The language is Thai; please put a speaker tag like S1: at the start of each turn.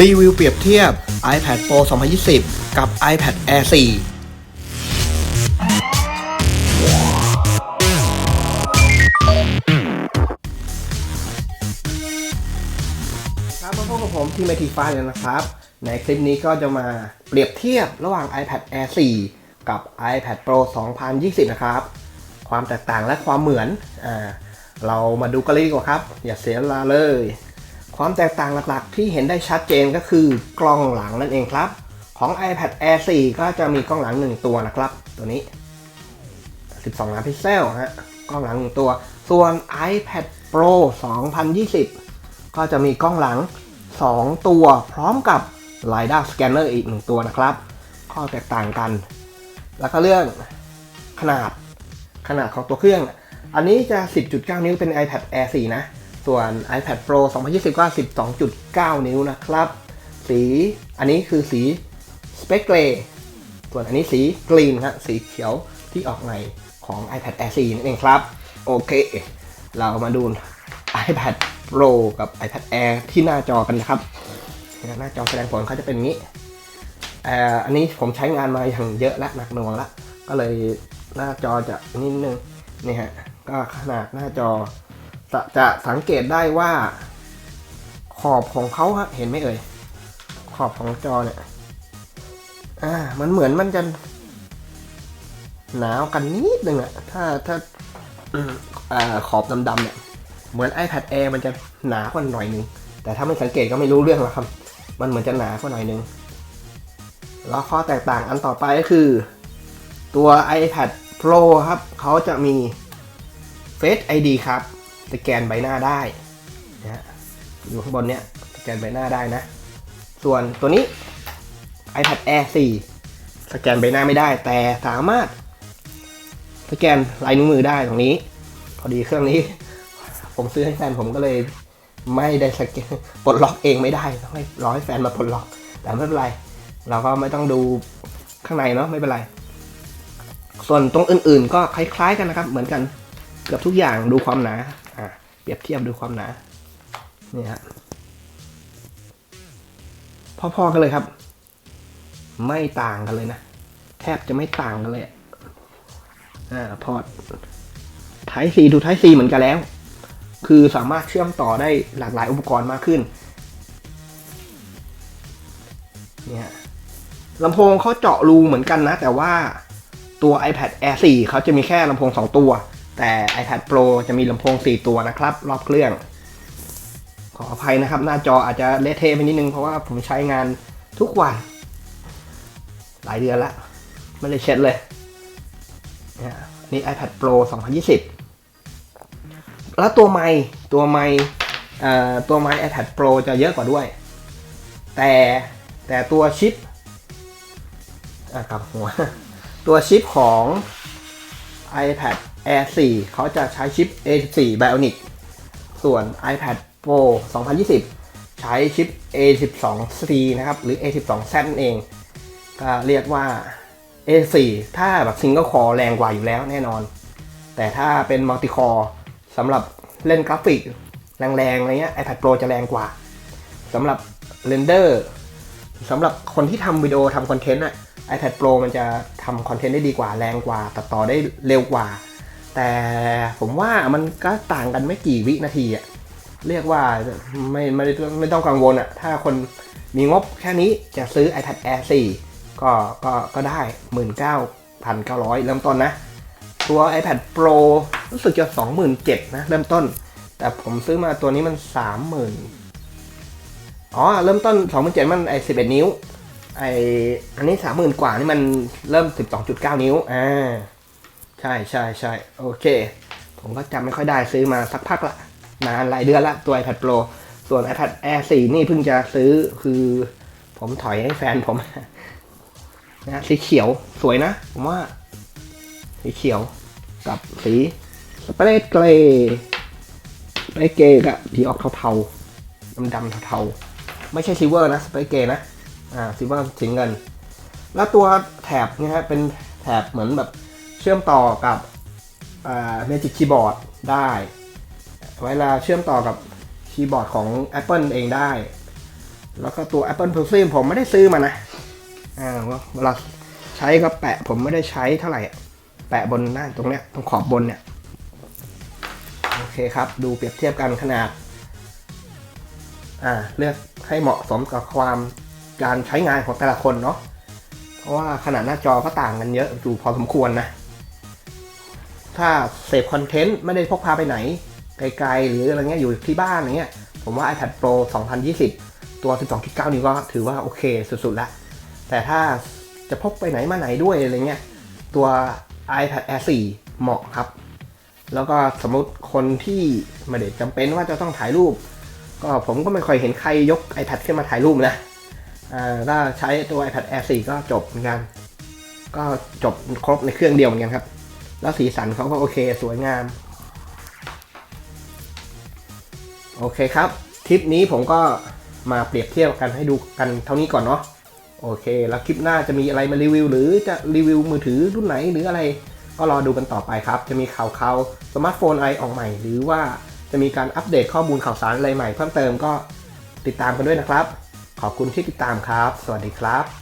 S1: รีวิวเปรียบเทียบ iPad Pro 2020 กับ iPad Air 4 ครับมาพบกับผมที่เมทีฟ้าแล้วนะครับ ในคลิปนี้ก็จะมาเปรียบเทียบระหว่าง iPad Air 4 กับ iPad Pro 2020 นะครับ ความแตกต่างและความเหมือน อ่า เรามาดูกันเลยดีกว่าครับ อย่าเสียเวลาเลย ความแตกต่างหลักๆ ที่เห็นได้ชัดเจนก็คือกล้องหลังนั่นเองครับ ของ iPad Air 4 ก็จะมีกล้องหลัง 1 ตัวนะครับ ตัวนี้ 12 ล้านพิกเซลฮะกล้องหลัง 1 ตัว ส่วน iPad Pro 2020 ก็จะมีกล้องหลัง 2 ตัว พร้อมกับ LiDAR Scanner อีก 1 ตัวนะครับ ข้อแตกต่างกัน แล้วก็เรื่องขนาดขนาดของตัวเครื่อง อันนี้จะ 10.9 นิ้วเป็น iPad Air 4 นะ ส่วน iPad Pro 2020 ก็ 12.9 นิ้วนะครับ สีอันนี้คือสี Space Gray ส่วนอันนี้สีกรีนครับสีเขียวที่ออกใหม่ของ iPad Air 4นั่นเองครับ โอเค เรามาดู iPad Pro กับ iPad Air ที่หน้าจอกันนะครับ หน้าจอแสดงผลเขาจะเป็นงนี้อ่ออันนี้ผมใช้งานมาอย่างเยอะและหนักหน่วงละ ก็เลยหน้าจอจะนิดนึงนี่ฮะก็ขนาดหน้าจอ จะจะสังเกตได้ว่า ขอบของเขาเห็นไหมเอ่ย ขอบของจอเนี่ย อ่า มันเหมือนมันจะหนาวกันนิดนึงอะถ้าถ้าอ่าขอบดำๆเนี่ย เหมือน iPad Air มันจะหนากว่าหน่อยนึง แต่ถ้าไม่สังเกตก็ไม่รู้เรื่องหรอกครับ มันเหมือนจะหนากว่าหน่อยนึง แล้วข้อแตกต่างอันต่อไปก็คือ ตัว iPad Pro ครับ เขาจะมี Face ID ครับ สแกนใบหน้าได้นะอยู่ข้างบนเนี้ยสแกนใบหน้าได้นะ ส่วนตัวนี้ iPad Air 4 สแกนใบหน้าไม่ได้ แต่สามารถ สแกนลายนิ้วมือได้ตรงนี้ พอดีเครื่องนี้ ผมซื้อให้แฟนผมก็เลยไม่ได้สแกนปลดล็อกเองไม่ได้ต้องให้รอให้แฟนมาปลดล็อก แต่ไม่เป็นไร เราก็ไม่ต้องดูข้างในเนาะไม่เป็นไร ส่วนตรงอื่นๆ ก็คล้ายๆกันนะครับ เหมือนกันเกือบทุกอย่างดูความหนา เปรียบเทียบดูความหนานี่ฮะพอๆกันเลยครับ ไม่ต่างกันเลยนะ แทบจะไม่ต่างกันเลยอะอ่าพอร์ตไทซีดูไทซีเหมือนกันแล้ว คือสามารถเชื่อมต่อได้หลากหลายอุปกรณ์มากขึ้นเนี่ยลำโพงเขาเจาะรูเหมือนกันนะ แต่ว่าตัว iPad Air 4เขาจะมีแค่ลำโพง 2 ตัว แต่ iPad Pro จะมีลำโพง 4 ตัวนะครับ รอบเครื่อง ขออภัยนะครับ หน้าจออาจจะเละเทะไปนิดนึง เพราะว่าผมใช้งานทุกวัน หลายเดือนละ ไม่ได้เช็ดเลยนี่ iPad Pro 2020 แล้วตัวไมค์ตัวไมค์เอ่ตัวไมค์ iPad Pro จะเยอะกว่าด้วย แต่แต่ตัวชิปกลับหัว ตัวชิปของ iPad Air 4 เขาจะใช้ชิป A14 Bionic ส่วน iPad Pro 2020 ใช้ชิป A12C นะครับ หรือ A12Z นั่นเอง ก็เรียกว่า A4 ถ้าแบบซิงเกิลคอร์แรงกว่าอยู่แล้วแน่นอน แต่ถ้าเป็นมัลติคอร์สำหรับเล่นกราฟิก แรงๆอะไรเงี้ย iPad Pro จะแรงกว่าสำหรับเรนเดอร์สำหรับคนที่ทำวิดีโอทำคอนเทนต์อะ iPad Pro มันจะทำคอนเทนต์ได้ดีกว่าแรงกว่า ตัดต่อได้เร็วกว่า แต่ผมว่ามันก็ต่างกันไม่กี่วินาทีอะเรียกว่าไม่ไม่ได้ไม่ต้องกังวลอะถ้าคนมีงบแค่นี้จะซื้อ iPad Air 4 ก็ก็ก็ได้ 19,900 เริ่มต้นนะ ตัว iPad Pro รู้สึกจะ 27,000นะเริ่มต้น แต่ผมซื้อมาตัวนี้มัน 30,000 อ๋อ เริ่มต้น 27,000 มันไอ้11 นิ้วไออันนี้ 30,000 กว่านี่มันเริ่ม 12.9 นิ้วอ่า ใช่ใช่ใช่โอเค ผมก็จำไม่ค่อยได้ซื้อมาสักพักละนานหลายเดือนละตัว iPad Pro ส่วน iPad Air 4 นี่เพิ่งจะซื้อคือ ผมถอยให้แฟนผมนะสีเขียวสวยนะ ผมว่า สีเขียวกับสีสเปรย์เกรย์สเปรย์เกรย์กับสีออกเทาๆดำๆเทาๆ ไม่ใช่ซิลเวอร์นะสเปรย์เกรย์นะอ่าซิลเวอร์สีเงิน แล้วตัวแถบเนี่ยฮะเป็นแถบเหมือนแบบ เชื่อมต่อกับอ่า Magic Keyboard ได้ เวลาเชื่อมต่อกับคีย์บอร์ดของ Apple เองได้ แล้วก็ตัว Apple Pencil ผมไม่ได้ซื้อมานะอ่าเวลาใช้ก็แปะผมไม่ได้ใช้เท่าไหร่ แปะบนหน้าตรงเนี้ยตรงขอบบนเนี่ย โอเคครับ ดูเปรียบเทียบกันขนาด อ่า เลือกให้เหมาะสมกับความการใช้งานของแต่ละคนเนาะ เพราะว่าขนาดหน้าจอก็ต่างกันเยอะอยู่พอสมควรนะ ถ้าเสพคอนเทนต์ไม่ได้พกพาไปไหน ไกลๆ หรืออะไรเงี้ยอยู่ที่บ้านอย่างเงี้ยผมว่า iPad Pro 2020 ตัว 12.9 นิ้วก็ถือว่าโอเคสุดๆละแต่ถ้าจะพกไปไหนมาไหนด้วยอะไรเงี้ยตัว iPad Air 4 เหมาะครับ แล้วก็สมมติคนที่ไม่ได้จำเป็นว่าจะต้องถ่ายรูป ก็ผมก็ไม่ค่อยเห็นใครยก iPad ขึ้นมาถ่ายรูปนะถ้าใช้ตัว iPad Air 4 ก็จบเหมือนกัน ก็จบครบในเครื่องเดียวเหมือนกันครับ แล้วสีสันเขาก็โอเคสวยงาม โอเคครับ คลิปนี้ผมก็มาเปรียบเทียบกันให้ดูกันเท่านี้ก่อนเนาะโอเค แล้วคลิปหน้าจะมีอะไรมารีวิว หรือจะรีวิวมือถือรุ่นไหนหรืออะไร ก็รอดูกันต่อไปครับ จะมีข่าวข่าวสมาร์ทโฟนอะไรออกใหม่ หรือว่าจะมีการอัปเดตข้อมูลข่าวสารอะไรใหม่เพิ่มเติมก็ติดตามกันด้วยนะครับ ขอบคุณที่ติดตามครับ สวัสดีครับ